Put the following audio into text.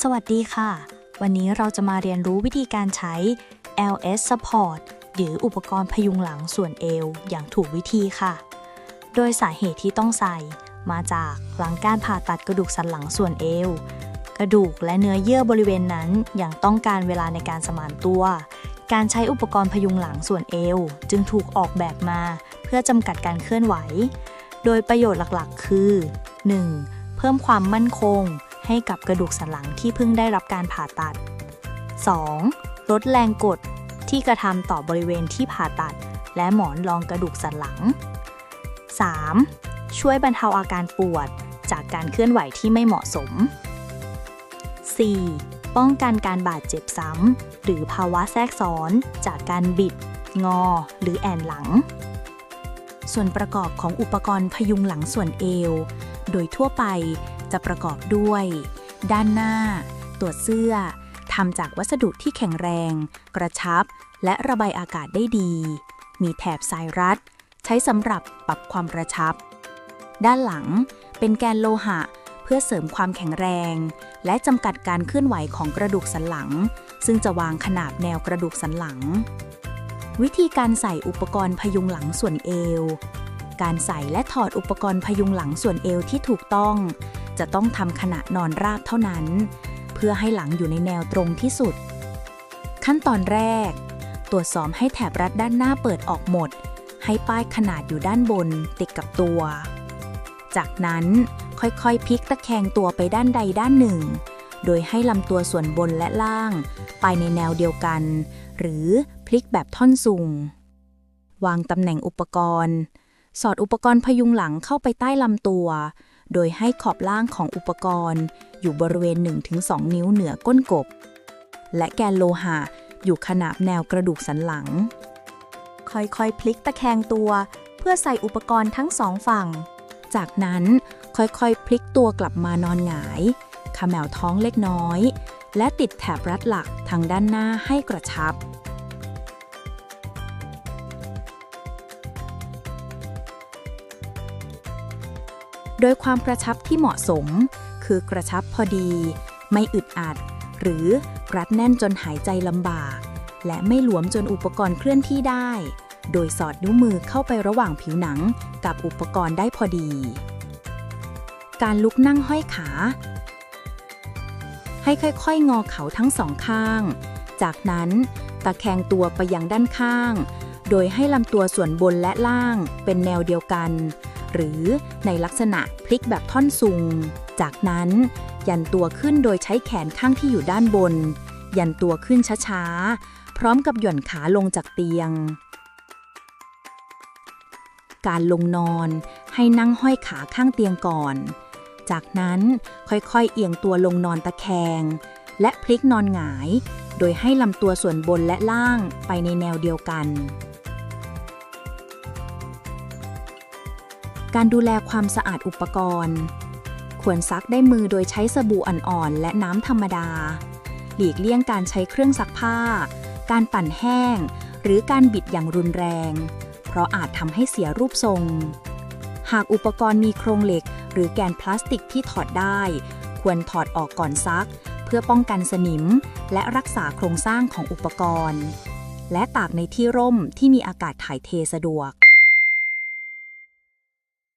สวัสดีค่ะ วันนี้เราจะมาเรียนรู้วิธีการใช้ LS Support หรืออุปกรณ์พยุงหลังส่วนเอวอย่างถูกวิธีค่ะ โดยสาเหตุที่ต้องใส่ มาจากหลังการผ่าตัดกระดูกสันหลังส่วนเอว กระดูกและเนื้อเยื่อบริเวณนั้นยังต้องการเวลาในการสมานตัว การใช้อุปกรณ์พยุงหลังส่วนเอว จึงถูกออกแบบมา เพื่อจำกัดการเคลื่อนไหว โดยประโยชน์หลักๆ คือ 1. เพิ่มความมั่นคง ให้กับกระดูกสันหลังที่เพิ่งได้รับการผ่าตัด 2. ลดแรงกดที่กระทำต่อบริเวณที่ผ่าตัด และหมอนรองกระดูกสันหลัง 3. ช่วยบรรเทาอาการปวดจากการเคลื่อนไหวที่ไม่เหมาะสม 4. ป้องกันการบาดเจ็บซ้ำหรือภาวะแทรกซ้อนจากการบิด งอ หรือแอนหลัง ส่วนประกอบของอุปกรณ์พยุงหลังส่วนเอว โดยทั่วไป จะประกอบด้วย ด้านหน้า ตัวเสื้อทำจากวัสดุที่แข็งแรง กระชับ และระบายอากาศได้ดี มีแถบสายรัด ใช้สำหรับปรับความกระชับ ด้านหลังเป็นแกนโลหะ เพื่อเสริมความแข็งแรง และจำกัดการเคลื่อนไหวของกระดูกสันหลัง ซึ่งจะวางขนาบแนวกระดูกสันหลัง วิธีการใส่อุปกรณ์พยุงหลังส่วนเอว การใส่และถอดอุปกรณ์พยุงหลังส่วนเอวที่ถูกต้อง จะต้องทำขณะนอนราบเท่านั้น เพื่อให้หลังอยู่ในแนวตรงที่สุด ขั้นตอนแรก ตรวจสอบให้แถบรัดด้านหน้าเปิดออกหมด ให้ป้ายขนาดอยู่ด้านบนติดกับตัว จากนั้นค่อยๆพลิกตะแคงตัวไปด้านใดด้านหนึ่ง โดยให้ลำตัวส่วนบนและล่าง ไปในแนวเดียวกัน หรือพลิกแบบท่อนสูงวางตำแหน่งอุปกรณ์ สอดอุปกรณ์พยุงหลังเข้าไปใต้ลำตัว โดยให้ขอบล่างของอุปกรณ์ อยู่บริเวณ 1-2 นิ้วเหนือก้นกบ และแกนโลหะอยู่ขนาบแนวกระดูกสันหลัง ค่อยๆ พลิกตะแคงตัว เพื่อใส่อุปกรณ์ทั้งสองฝั่ง จากนั้นค่อยๆ พลิกตัวกลับมานอนหงายขมแมวท้องเล็กน้อย และติดแถบรัดหลักทางด้านหน้าให้กระชับ โดยความกระชับที่เหมาะสม คือกระชับพอดี ไม่อึดอัด หรือรัดแน่นจนหายใจลำบาก และไม่หลวมจนอุปกรณ์เคลื่อนที่ได้ โดยสอดนิ้วมือเข้าไประหว่างผิวหนังกับอุปกรณ์ได้พอดี การลุกนั่งห้อยขา ให้ค่อยๆ งอเขาทั้งสองข้าง จากนั้นตะแคงตัวไปยังด้านข้าง โดยให้ลำตัวส่วนบนและล่างเป็นแนวเดียวกัน หรือในลักษณะพลิกแบบท่อนซุง จากนั้น ยันตัวขึ้นโดยใช้แขนข้างที่อยู่ด้านบน ยันตัวขึ้นช้าๆ พร้อมกับหย่อนขาลงจากเตียง การลงนอนให้นั่งห้อยขาข้างเตียงก่อน จากนั้นค่อยๆเอียงตัวลงนอนตะแคง และพลิกนอนหงาย โดยให้ลำตัวส่วนบนและล่างไปในแนวเดียวกัน การดูแลความสะอาดอุปกรณ์ ควรซักได้มือโดยใช้สบู่อ่อนๆ และน้ำธรรมดา หลีกเลี่ยงการใช้เครื่องซักผ้า การปั่นแห้ง หรือการบิดอย่างรุนแรง เพราะอาจทำให้เสียรูปทรง หากอุปกรณ์มีโครงเหล็ก หรือแกนพลาสติกที่ถอดได้ ควรถอดออกก่อนซัก เพื่อป้องกันสนิม และรักษาโครงสร้างของอุปกรณ์ และตากในที่ร่มที่มีอากาศถ่ายเทสะดวก